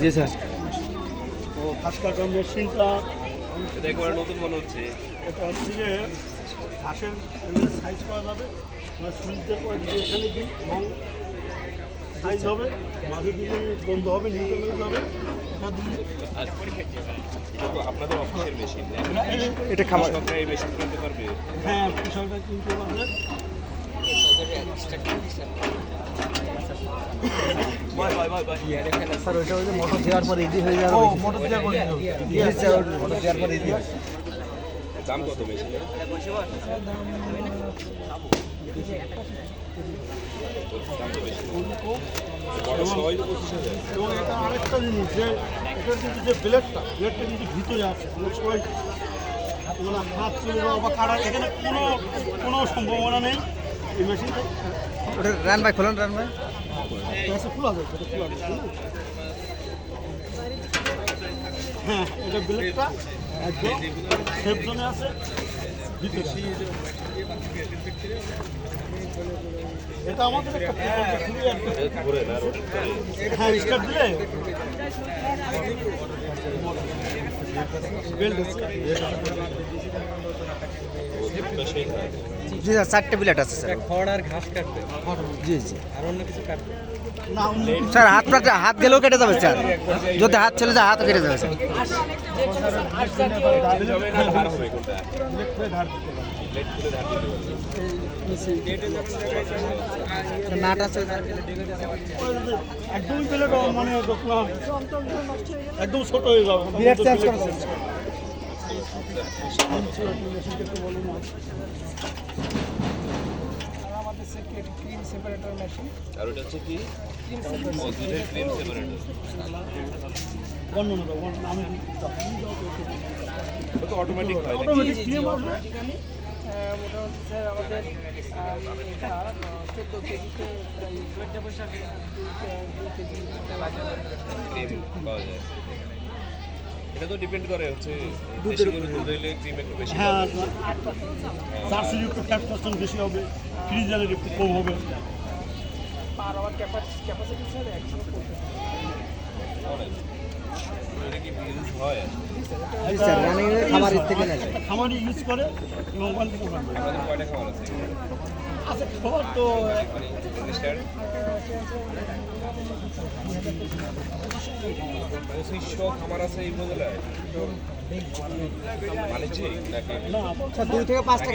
জি sir. ও ঘাস কাটার মেশিনটা একবার নতুন মনে হচ্ছে। এটা হচ্ছে যে ঘাসের সাইজ করা যাবে মানে সুইচটা এখানে দিই এবং সাইজ হবে মাঝে দিলে বন্ধ হবে এটা দিলে আপনাদের অফিসের মেশিন এটা খাবার এই মেশিন কিনতে পারবে? হ্যাঁ কৃষকরা কিনতে পারবে। স্যার ওইটা ওই মোটর দেওয়ার পর হয়ে যাবে মোটর দেওয়ার পর দাম কত বেশি এটা যে কোনো কোনো সম্ভাবনা নেই রান ভাই, খোলেন রান ভাই। হ্যাঁ এটা ব্লেডটা একদম সেফ জোনে আছে এটা আমাদের হ্যাঁ স্টার্ট দিলে? বেল্ট জি স্যার চারটে প্লেট আছে স্যার। খড় আর ঘাস কাটবে। জি জি। আর অন্য কিছু কাটবে? স্যার হাত পাকলে হাত গেলেও কেটে যাবে স্যার। যদি হাত চলে যায় হাতও কেটে যাবে স্যার। যাবে না ধার হবে কোনটা ব্লেড করে ধার দিতে পারে লেট করে ধার দিতে পারবে নাট আছে একদমই বেলেট মানে দেখলাম একদম ছোট হয়ে যাবে। বিরাট চেঞ্জ করা স্যার। আমাদের ক্রিম সেপারেটর মেশিন আর ওটা হচ্ছে কি? দুধের ক্রিম সেপারেটর ওটা অটোমেটিক হয়? অটোমেটিক ক্রিম আসবে মোটামুটি স্যার আমাদের এটা চোদ্দ কেজিতে প্রায় দুই কেজি। পাওয়া যায়। এটা তো ডিপেন্ড করে হচ্ছে দেশি গরুর দুধ হইলে ক্রিম একটু বেশি হ্যাঁ। জার্সির একটু ফ্যাট পার্সেন্ট বেশি হবে ফ্রিজারের একটু কম হবে আমার ক্যাপাসিটি ক্যাপাসিটি স্যার একশো ইউজ হয় খামারি করে এবং আছে খাবার তো স্টার্ট পঁচিশশো খামার আছে এই উপজেলায় বাণিজ্যিক নাকি দুই থেকে পাঁচ টাকা